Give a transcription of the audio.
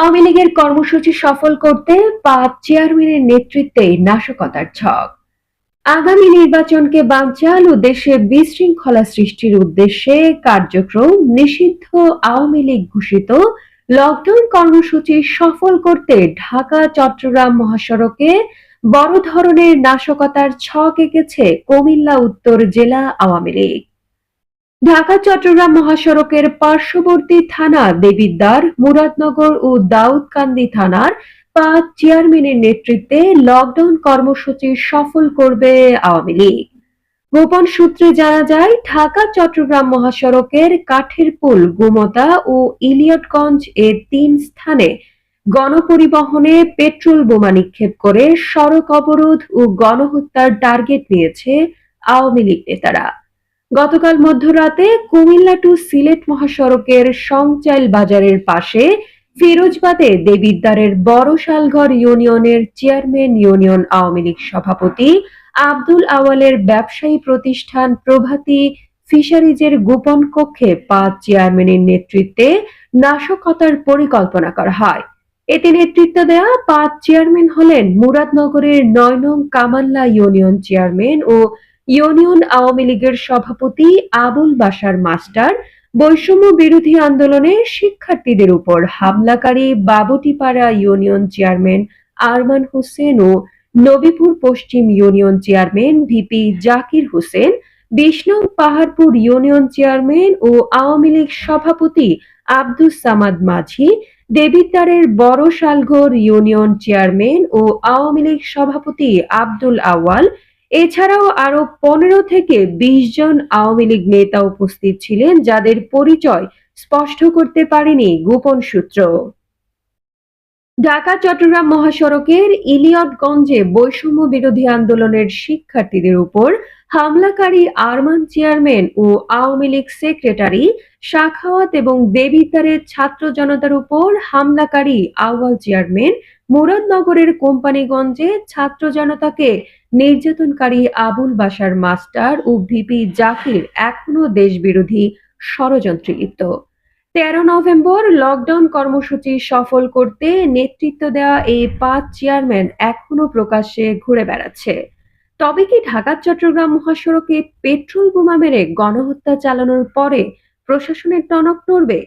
আওয়ামী লীগের কর্মসূচি সফল করতে পাঁচ চেয়ারম্যানের নেতৃত্বে নাশকতার ছক। আগামী নির্বাচনকে বানচাল ও দেশে বিশৃঙ্খলা সৃষ্টির উদ্দেশ্যে কার্যক্রম নিষিদ্ধ আওয়ামী লীগ ঘোষিত। লকডাউন কর্মসূচি সফল করতে ঢাকা, চট্টগ্রাম মহাসড়কে বড় ধরনের নাশকতার ছক এঁকেছে কুমিল্লা উত্তর জেলা আওয়ামী লীগ। ঢাকা, চট্টগ্রাম মহাসড়কের পার্শ্ববর্তী থানা দেবিদ্বার, মুরাদনগর ও দাউদকান্দি থানার পাঁচ চেয়ারম্যানের নেতৃত্বে লকডাউন কর্মসূচি সফল করবে আওয়ামী লীগ। গোপন সূত্রে জানা যায়, ঢাকা, চট্টগ্রাম মহাসড়কের কাঠের পুল গোমতা ও ইলিয়টগঞ্জ এ তিন স্থানে গণপরিবহনে পেট্রোল বোমা নিক্ষেপ করে সড়ক অবরোধ ও গণহত্যার টার্গেট নিয়েছে আওয়ামী লীগ নেতারা। গতকাল মধ্যরাতে কুমিল্লা টু সিলেট মহাসড়কের সংচাইল বাজারের পাশে ফিরোজবাদে দেবিদ্বারের বড়শালঘর ইউনিয়নের চেয়ারম্যান ইউনিয়ন আওয়ামী লীগ সভাপতি আব্দুল আওয়ালের ব্যবসায়ী প্রতিষ্ঠান প্রভাতী ফিশারিজের গোপন কক্ষে পাঁচ চেয়ারম্যানের নেতৃত্বে নাশকতার পরিকল্পনা করা হয়। এতে নেতৃত্ব দেওয়া পাঁচ চেয়ারম্যান হলেন মুরাদনগরের নয় নং কামাল্লা ইউনিয়ন চেয়ারম্যান ও ইউনিয়ন আওয়ামী লীগের সভাপতি আবুল বাশার মাস্টার বৈষম্য বিরোধী আন্দোলনে শিক্ষার্থীদের উপর হামলাকারী বাবুটিপাড়া ইউনিয়ন চেয়ারম্যান আরমান হোসেন ও Nabipur Paschim union chairman VP Zakir Hossain, Bishnu Paharpur union chairman ও আওয়ামী লীগ সভাপতি আব্দুস সামাদ মাঝি, দেবিদ্বারের বড় শালঘর ইউনিয়ন চেয়ারম্যান ও আওয়ামী লীগ সভাপতি আব্দুল আওয়াল এছাড়াও আরও পনেরো থেকে বিশ জন আওয়ামী লীগ নেতা উপস্থিত ছিলেন, যাদের পরিচয় স্পষ্ট করতে পারেনি গোপন সূত্র। ঢাকা, চট্টগ্রাম মহাসড়কের ইলিয়টগঞ্জে বৈষম্য বিরোধী আন্দোলনের শিক্ষার্থীদের উপর হামলাকারী আরমান চেয়ারম্যান ও আওয়ামী লীগ সেক্রেটারি শাখাওয়াত এবং দেবিদ্বারের ছাত্র জনতার উপর হামলাকারী আউয়াল চেয়ারম্যান মুরাদনগরের কোম্পানিগঞ্জে ছাত্র জনতাকে নির্যাতনকারী আবুল বাশার মাস্টার ও ভিপি জাকির এখনও দেশবিরোধী ষড়যন্ত্রে লিপ্ত। তেরো নভেম্বর লকডাউন কর্মসূচি সফল করতে নেতৃত্ব দেওয়া এই পাঁচ চেয়ারম্যান এখনও প্রকাশ্যে ঘুরে বেড়াচ্ছে। তবে কি ঢাকা চট্টগ্রাম মহাসড়কে পেট্রোল বোমা মেরে গণহত্যা চালানোর পরে প্রশাসনের টনক নড়বে?